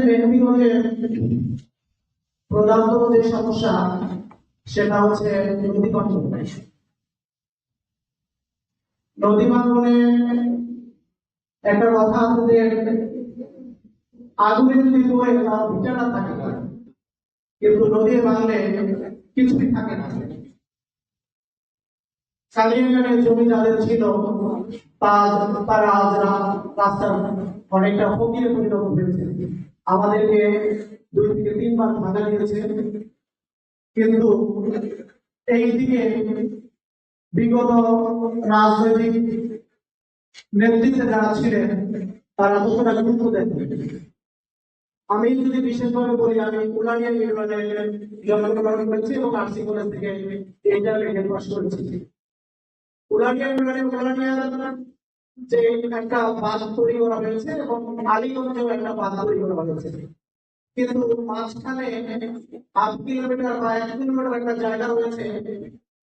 আমাদের মেহেন্দিগঞ্জে প্রধানত যে সমস্যা সেটা হচ্ছে নদী ভাঙ্গন নদী ভাঙ্গনে একটা কথা আছে যে আগুনে যদি পড়ে তার ভিটাটা থাকে, কিন্তু নদী ভাঙলে কিছুই থাকে না। কালিয়াঙ্গানের জমি যাদের ছিল, তারা আজ রাস্তার অনেকটা ফকিরে পরিণত হয়েছে। আমাদেরকে দুই থেকে তিনবার ভাঙা দিয়েছে। কিন্তু এই দিকে বিগত রাজনৈতিক নেতৃত্বে যারা ছিলেন, তারা ততটা গুরুত্ব দেন আমি যদি বিশেষভাবে বলি, আমি উলানিয়া ইউনিয়নে জন্মগ্রহণ করেছি এবং আরসি কলেজ থেকে ইন্টারমিডিয়েট পাস করেছি। উলানিয়া ইউনিয়নে উলানিয়া যে একটা বাঁধ তৈরি করা হয়েছে এবং আলীগঞ্জেও একটা বাঁধ তৈরি করা হয়েছে। কিন্তু মাঝখানে হাফ কিলোমিটার বা এক কিলোমিটার একটা জায়গা রয়েছে,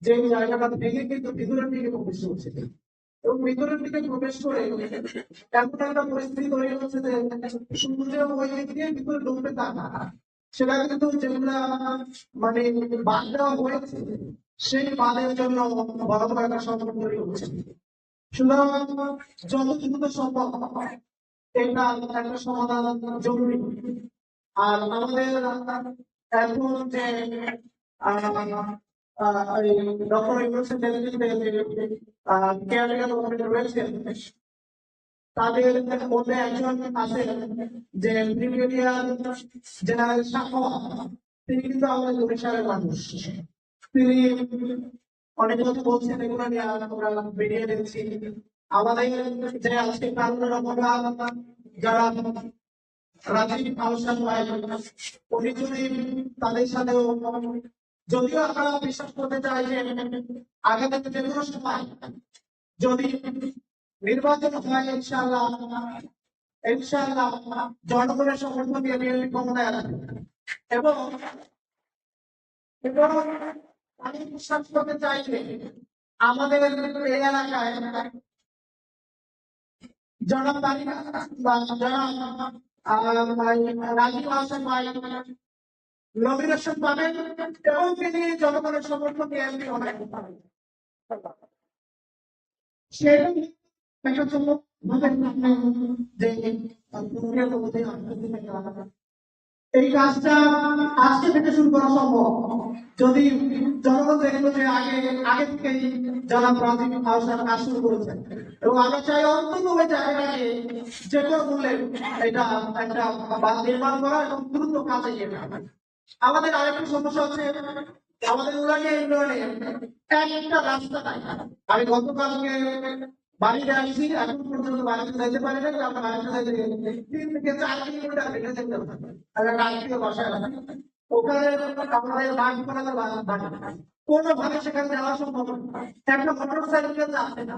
যে জায়গাটা ভেঙে কিন্তু ভিতরের দিকে প্রবেশ করছে। এবং ভিতরের দিকে প্রবেশ করে এমন একটা পরিস্থিতি তৈরি হচ্ছে যে সূর্য ওই দিক দিয়ে ভিতরে ঢুকবে তা না। সেটা কিন্তু যেগুলা মানে বাদ দেওয়া হয়েছে, সেই বাদের জন্য বড় একটা সংকট তৈরি হচ্ছে। আর আমাদের এখন যে ডক্টর নেতৃত্বে যে কেয়ারটেকার রয়েছে তাদের মধ্যে একজন আছে যে ব্রিগেডিয়ার জেনারেল শাখোয়া তিনি কিন্তু আমাদের বরিশালের মানুষ। তিনি অনেক কথা বলছেন, এগুলো নিয়ে আমরা বেরিয়ে দিচ্ছি আমাদের যে আজকে কারণের আমরা যারা রাজীব তাদের সাথেও যদিও আমরা বিশ্বাস করতে চাই যে আগামী যে যদি নির্বাচন হয়, ইনশাআল্লাহ ইনশাআল্লাহ জনগণের সমর্থন দিয়ে এবং আমি বিশ্বাস করতে চাই যে আমাদের এই এলাকায় জনাব বা জনাব রাজীব জনগণের সমর্থন নিয়ে এমপি সেটা যে এই কাজটা আজকে থেকে শুরু করা সম্ভব। যদি জনগণ দেখল যে আগে আগে থেকেই যারা প্রাথমিক আলোচনার কাজ শুরু করেছেন এবং আমরা চাই অন্তত ওই জায়গাটাকে যে কোনো মূল্যে এটা একটা বাঁধ নির্মাণ করা এবং দ্রুত কাজে গিয়ে আমাদের আরেকটা সমস্যা হচ্ছে, আমাদের উলানিয়া ইউনিয়নে একটা রাস্তা নাই। আমি গতকালকে বাড়িতে আসছি এখন পর্যন্ত বাড়িতে যাইতে পারি না আমরা বাড়িতে যাইতে তিন থেকে চার কিলোমিটার হেঁটে যেতে হবে। রাত্রিও বাসায়। ওখানে আমাদের বাঘ করা বাড়ি। সেখানে যাওয়া সম্ভব একটা মোটর সাইকেল যাচ্ছে না।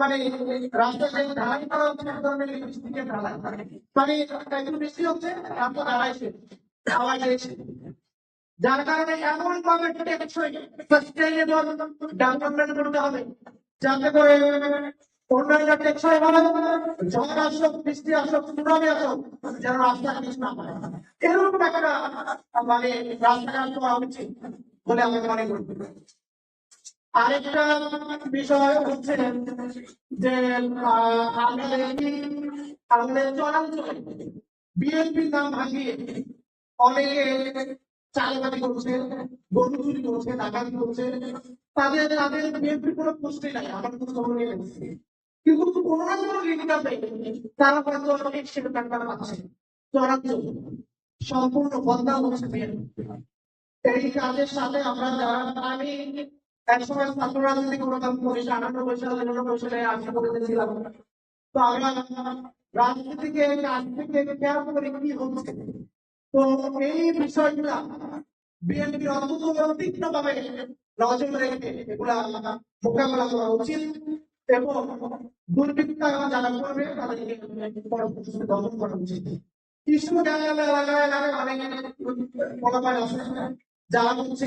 মানে রাস্তায় ঢালাই মানে একটু বৃষ্টি হচ্ছে যার কারণে এমন ভাবে টেকসই সাস্টেইনেবল ডেভেলপমেন্ট করতে হবে, যাতে করে অন্যান্য টেকসই ভাবে ঝড় আসুক, বৃষ্টি আসুক, সুনামি আসুক, যেন রাস্তা কিছু না হয়। এরকম একটা মানে রাস্তাঘাট করা উচিত বলে আমি মনে করি। আরেকটা বিষয় হচ্ছে যে আমাদের চরাঞ্চলে বিএনপির নাম ভাঙিয়ে অনেকে চালাবাজি করছে গরু চুরি করছে, ডাকাতি করছে। তাদের তাদের বিএনপির কোনো পুষ্টি নাই, আমার কোনো খবর নিয়ে কিন্তু কোনো না কোনো লিঙ্কাতে তারা হয়তো অনেক টাকা পাচ্ছে চরাঞ্চল সম্পূর্ণ বদনাম হচ্ছে বিএনপি। এই কাজের সাথে আমরা যারা, আমি একসময় ছাত্র রাজনীতি করতাম আশা করেছিলাম তো আমরা রাজনীতিকে কাজ থেকে খেয়াল করে কি তো এই বিষয়গুলা বিএনপির রেখে এগুলা মোকাবেলা করা উচিত এবং দুর্বৃত্ত যারা করবে, তাদেরকে পরবর্তী দমন করা উচিত। পোলাপান আছে যারা হচ্ছে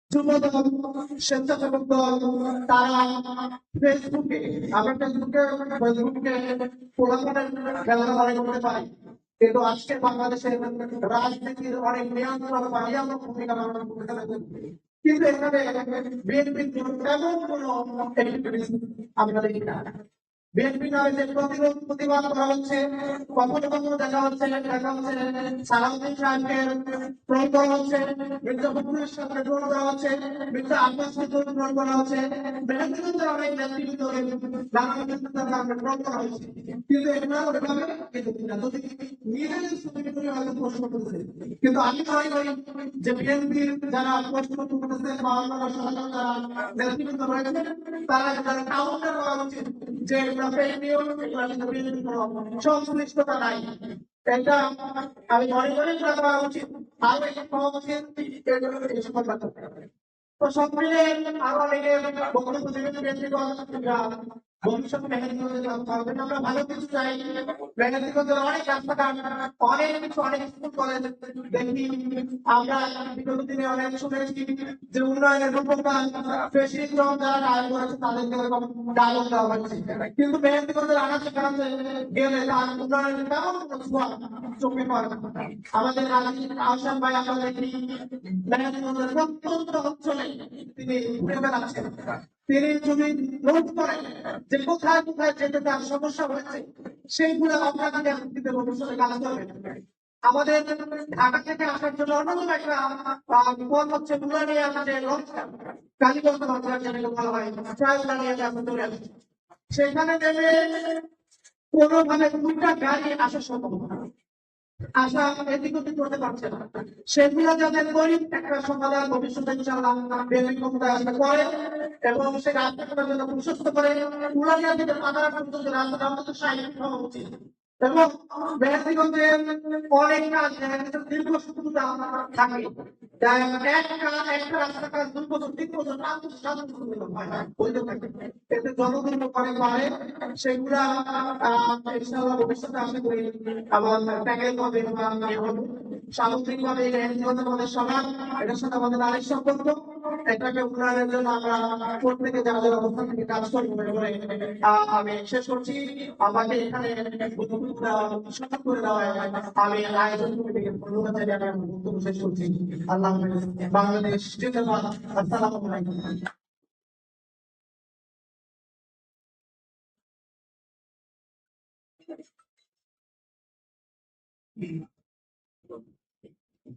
যুব দল স্বেচ্ছাসেবক দল তারা ফেসবুকে, আমরা ফেসবুকে ফেসবুকে পোলাপানের খেলা মনে করতে পারি। কিন্তু আজকে বাংলাদেশের রাজনীতির অনেক নিয়ন্ত্রণ বা ভূমিকা পালন করতে কিন্তু এখানে বিএনপি তেমন কোনো আমরা না বিএনপি নামে প্রতিরোধ প্রতিবাদ করা হচ্ছে কখনো দেখা হচ্ছে দেখা হচ্ছে, সালাউদ্দিন সাহেবকে ট্রোল করা হচ্ছে হচ্ছে, মির্জা আব্বাসকে ট্রোল করা হচ্ছে মেহেন্দ্রের অনেক নেতৃত্ব নানা কিন্তু এগুলো কিন্তু আমি মনে করি যে বিএনপির যারা প্রশ্ন করতেছে বা অন্যান্য সাধারণ যারা নেতৃত্ব রয়েছে, তারা যারা কাউন্টার যে বিএনপির কোনো সংশ্লিষ্টতা নাই এটা আমি মনে করি করা উচিত আরও তো সব মিলে আরও অনেকে বক্তব্য আমরা ভালো কিছু চাই। মেহেন্দ্রগঞ্জের অনেক রাস্তাঘাট অনেক কিছু, অনেক দেখি। আমরা বিগত দিনে অনেক শুনেছি উন্নয়নের এরকম দেওয়া হচ্ছে। কিন্তু মেহেন্দ্রগঞ্জের আনাচে কানাচে গেলে তার উন্নয়নের তেমন চোখে পড়ে আমাদের রাজনীতির আহসান ভাই আমরা দেখি মেহেন্দ্রগঞ্জের প্রত্যন্ত অঞ্চলে তিনি ঘুরে বেড়াচ্ছেন। তিনি যদি নোট করেন যে কোথায় কোথায় যেতে তার সমস্যা হয়েছে, সেইগুলো অগ্রাধিকার দিতে ভবিষ্যতে কাজ করবে আমাদের ঢাকা থেকে আসার জন্য অন্যতম একটা পথ হচ্ছে মুরানিয়া যে লঞ্চটা কালীগঞ্জ লঞ্চটা যেটাকে বলা হয় প্রায় আমরা চলে আসছি সেখানে নেমে কোনোভাবে দুইটা গাড়ি আসা সম্ভব না। আশা এদিক ওদিক করতে পারছে না। সেগুলো যাদের করি, একটা সমাধান ভবিষ্যতে ইনশাআল্লাহ বিএনপি ক্ষমতায় আসলে করে এবং সেই রাস্তাটার জন্য প্রশস্ত করে উড়ানিয়া থেকে পাতারা পর্যন্ত রাস্তাটা অন্তত সাইড হওয়া উচিত। এবং মেহেন্দিগঞ্জে অনেক কাজ দীর্ঘ শত্রুতা থাকে একটা রাস্তা কাজ দুই বছর তিন বছর পাঁচ বছর সাত সেগুলা ভবিষ্যতে আশা আমার ট্যাগেল হবে বা ইয়ে হবে সামুদ্রিক ভাবে আমাদের সমান এটার সাথে আমাদের আরেক সম্পর্ক। এটাকে উন্নয়নের জন্য আমরা প্রত্যেকে যারা যারা অবস্থান থেকে কাজ করি মনে করে আমি শেষ করছি। আমাকে এখানে সুযোগ করে দেওয়া আমি আয়োজন কমিটিকে ধন্যবাদ জানিয়ে আমি বক্তব্য শেষ করছি। আল্লাহ বাংলাদেশ জিন্দাবাদ। আলাইকুম।